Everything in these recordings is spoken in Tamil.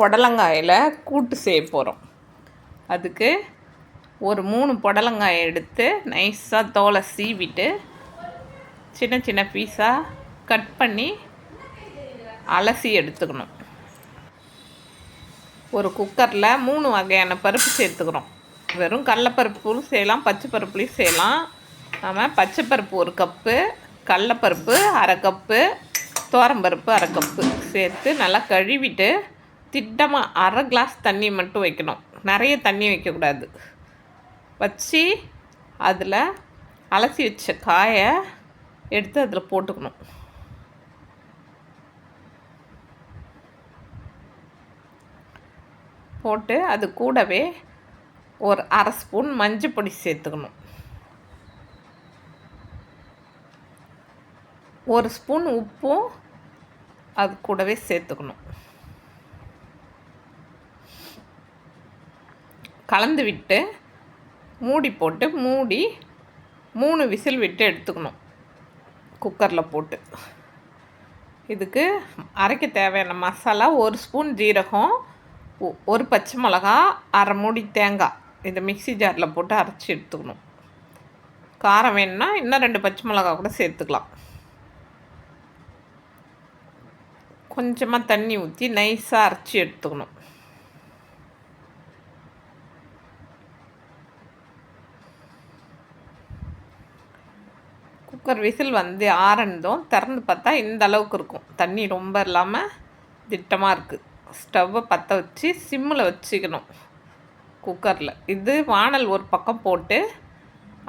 புடலங்காயில் கூட்டு செய்ய போகிறோம் அதுக்கு ஒரு மூணு புடலங்காயை எடுத்து நைஸாக தோலை சீவிட்டு சின்ன சின்ன பீஸாக கட் பண்ணி அலசி எடுத்துக்கணும். ஒரு குக்கரில் மூணு வகையான பருப்பு சேர்த்துக்கிறோம். வெறும் கடலப்பருப்பும் செய்யலாம் பச்சை பருப்புலையும் செய்யலாம். நம்ம பச்சை பருப்பு ஒரு கப்பு கடலப்பருப்பு அரை கப்பு தோரம்பருப்பு அரை கப்பு சேர்த்து நல்லா கழுவிட்டு திட்டமாக அரை கிளாஸ் தண்ணி மட்டும் வைக்கணும். நிறைய தண்ணி வைக்கக்கூடாது. வச்சு அதில் அலசி வச்ச காயை எடுத்து அதில் போட்டுக்கணும். போட்டு அது கூடவே ஒரு அரை ஸ்பூன் மஞ்சள் பொடி சேர்த்துக்கணும். ஒரு ஸ்பூன் உப்பும் அது கூடவே சேர்த்துக்கணும். கலந்து விட்டு மூடி போட்டு மூடி மூணு விசில் விட்டு எடுத்துக்கணும். குக்கரில் போட்டு. இதுக்கு அரைக்க தேவையான மசாலா ஒரு ஸ்பூன் ஜீரகம் ஒரு பச்சை மிளகா அரை மூடி தேங்காய். இதை மிக்சி ஜாரில் போட்டு அரைச்சி எடுத்துக்கணும். காரம் வேணும்னா இன்னும் ரெண்டு பச்சை மிளகா கூட சேர்த்துக்கலாம். கொஞ்சமாக தண்ணி ஊற்றி நைஸாக அரைச்சி எடுத்துக்கணும். குக்கர் விசில் வந்து ஆறந்ததும் திறந்து பார்த்தா இந்த அளவுக்கு இருக்கும். தண்ணி ரொம்ப இல்லாமல் திட்டமாக இருக்குது ஸ்டவ்வை பற்ற வச்சு சிம்மில் வச்சுக்கணும். குக்கரில். இது வானல் ஒரு பக்கம் போட்டு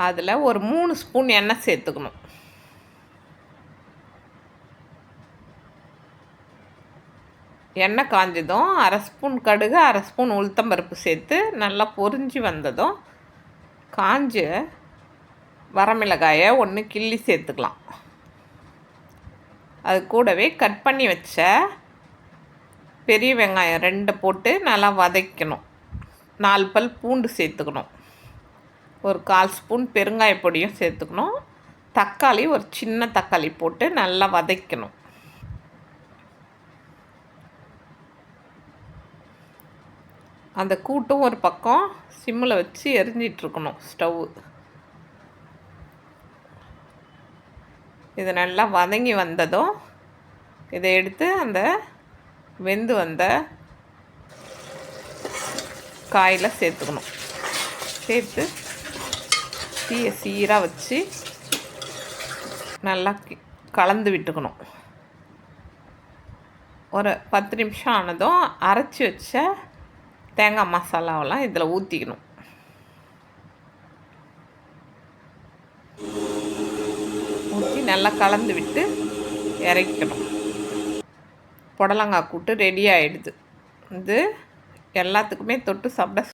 அதில் ஒரு மூணு ஸ்பூன் எண்ணெய் சேர்த்துக்கணும். எண்ணெய் காஞ்சதும் அரை ஸ்பூன் கடுகு அரை ஸ்பூன் உளுத்தம்பருப்பு சேர்த்து நல்லா பொறிஞ்சி வந்ததும் காஞ்ச வரமிளகாயை ஒன்று கிள்ளி சேர்த்துக்கலாம். அது கூடவே கட் பண்ணி வச்ச பெரிய வெங்காயம் ரெண்டு போட்டு நல்லா வதக்கணும். நாலு பல் பூண்டு சேர்த்துக்கணும். ஒரு கால் ஸ்பூன் பெருங்காய பொடியும் சேர்த்துக்கணும். தக்காளி ஒரு சின்ன தக்காளி போட்டு நல்லா வதக்கணும். அந்த கூட்டும் ஒரு பக்கம் சிம்மில் வச்சு எரிஞ்சிட்ருக்கணும் ஸ்டவ்வு இது நல்லா வதங்கி வந்ததும் இதை எடுத்து அந்த வெந்து வந்த காயில் சேர்த்துக்கணும். சேர்த்து தீயை சீராக வச்சு நல்லா கலந்து விட்டுக்கணும். ஒரு பத்து நிமிஷம் ஆனதும் அரைச்சி வச்ச தேங்காய் மசாலாவெல்லாம் இதில் ஊற்றிக்கணும் ஊற்றி நல்லா கலந்து விட்டு இறக்கணும். புடலங்காய் கூட்டு ரெடி ஆகிடுது இது எல்லாத்துக்குமே தொட்டு சாப்பிட